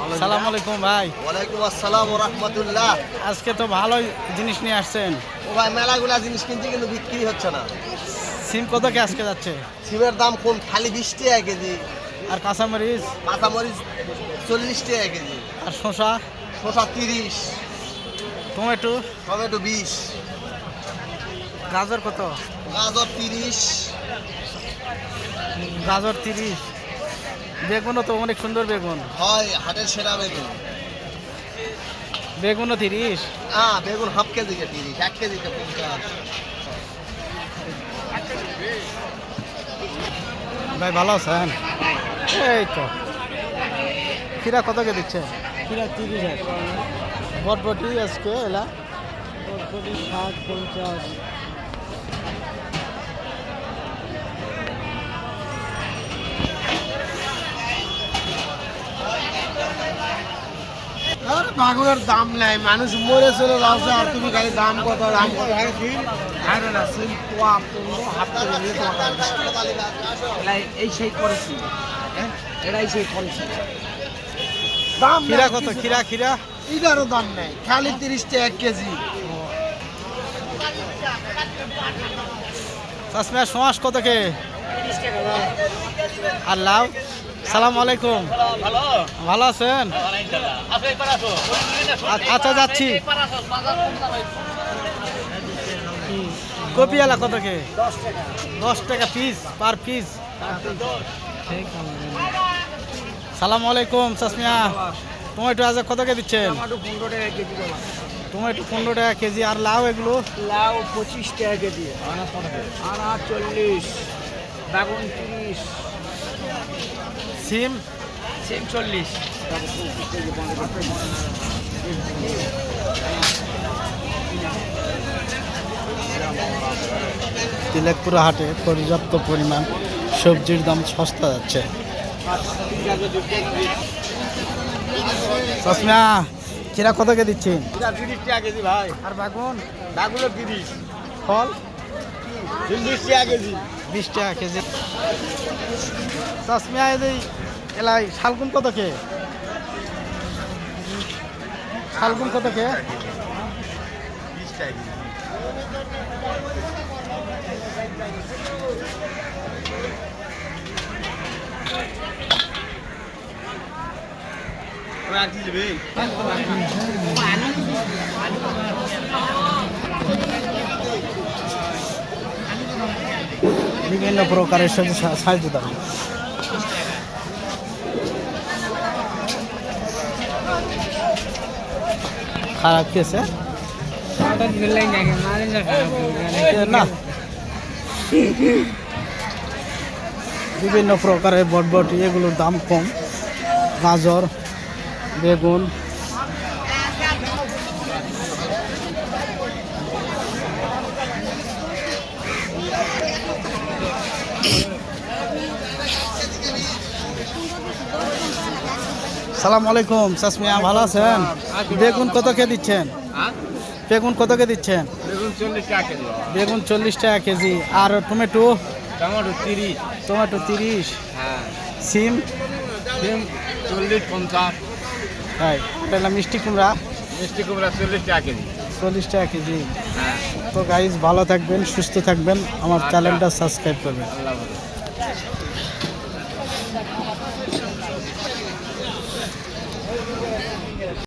সালাম আলাইকুম ভাই। ওয়ালাইকুম আসসালাম ও রহমতুল্লাহ। আজকে তো ভালোই জিনিস নিয়ে আসছেন। ও ভাই মেলাগুলা জিনিস কিনছি কিন্তু বিক্রি হচ্ছে না। সিম কত কে আজকে যাচ্ছে? সিমের দাম কম খালি বিশ টাকা কেজি। আর কাঁচামরিচ? কাঁচামরিচ চল্লিশ টাকা কেজি। আর শসা? শসা তিরিশ। টমেটো? টমেটো বিশ। গাজর কত? গাজর তিরিশ। গাজর তিরিশ। বেগুনও তো অনেক সুন্দর বেগুন। হয় হাটের সেরা বেগুন। বেগুনও তিরিশ? হ্যাঁ বেগুন হাফ কেজিকে তিরিশ এক কেজিকে পঞ্চাশ। ভাই ভালো আছেন? এই তো। খিরা কত কে দিচ্ছে? কিরা তিরিশ হাজার। বটবটি আজকে এলা? কোটি ষাট পঞ্চাশ। বাগুনের দাম নাই মানুষ মরে চলে যাচ্ছে আর তুমি খালি দাম কত দাম কত? এই সেই করেছি হ্যাঁ এরাই সেই করেছি দাম খিরা কত? খিরা খিরা? এটারও দাম নেই খালি তিরিশ টাকা এক কেজি। চাষমিয়া সমাস কত কে? আর লাউ? সালাম আলাইকুম। ভালো? আছেন? আ- আচ্ছা যাচ্ছি। কপি আলা কত কে? দশ টাকা। পিস পার পিস সালাম আলাইকুম চাষমিয়া টমেটো আজ কত কে দিচ্ছেন? টমেটো পনেরো টাকা কেজি আর লাউ এগুলো? লাউ পঁচিশ টাকা কেজি। আনা চল্লিশ বেগুন তিরিশ। সিম? সিম চল্লিশ। তিলেকপুর হাটে পর্যাপ্ত পরিমাণ সবজির দাম সস্তা যাচ্ছে। চশমা কিরা কত কে আর বাগুন? তিরিশ। ফল? বিশ টাকা কেজি। চশমা এই এলাই শালগুন কত কে? শালগুন কত কে? বিভিন্ন প্রকারের সবজি সা- সাহায্য দাম খারাপ খেয়েছে না। বিভিন্ন প্রকারের বটবটি, এগুলোর দাম কম। গাজর, বেগুন সালাম আলাইকুম চাষমিয়া ভালো আছেন? বেগুন কত কে দিচ্ছেন? বেগুন কত কে দিচ্ছেন? বেগুন চল্লিশ টাকা কেজি আর টমেটো? টমেটো তিরিশ। টমেটো তিরিশ। হ্যাঁ। সিম? সিম চল্লিশ পঞ্চাশ। তাই মিষ্টি কুমড়া। মিষ্টি কুমড়া চল্লিশ টাকা কেজি। চল্লিশ টাকা কেজি। হ্যাঁ। তো গাইজ ভালো থাকবেন সুস্থ থাকবেন। আমার চ্যানেলটা সাবস্ক্রাইব করবেন। আল্লাহ।